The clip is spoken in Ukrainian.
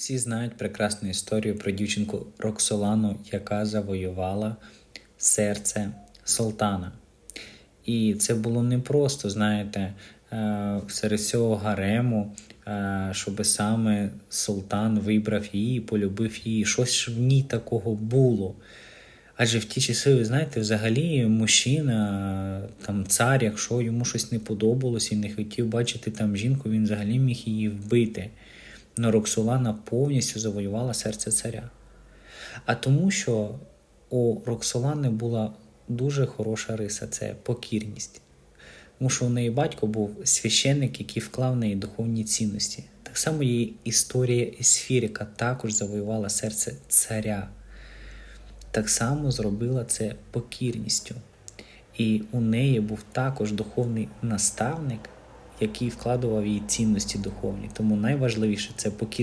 Всі знають прекрасну історію про дівчинку Роксолану, яка завоювала серце султана. І це було непросто, знаєте, е, серед цього гарему, е, щоб саме султан вибрав її, полюбив її. Щось в ній такого було. Адже в ті часи, ви знаєте, взагалі мужчина, там цар, якщо йому щось не подобалось і не хотів бачити там жінку, він взагалі міг її вбити. Но Роксолана повністю завоювала серце царя. А тому, що у Роксолани була дуже хороша риса це покірність. Тому що у неї батько був священник, який вклав неї духовні цінності. Так само її історія Есфірика також завоювала серце царя. Так само зробила це покірністю. І у неї був також духовний наставник, який вкладував її цінності духовні. Тому найважливіше це покірність.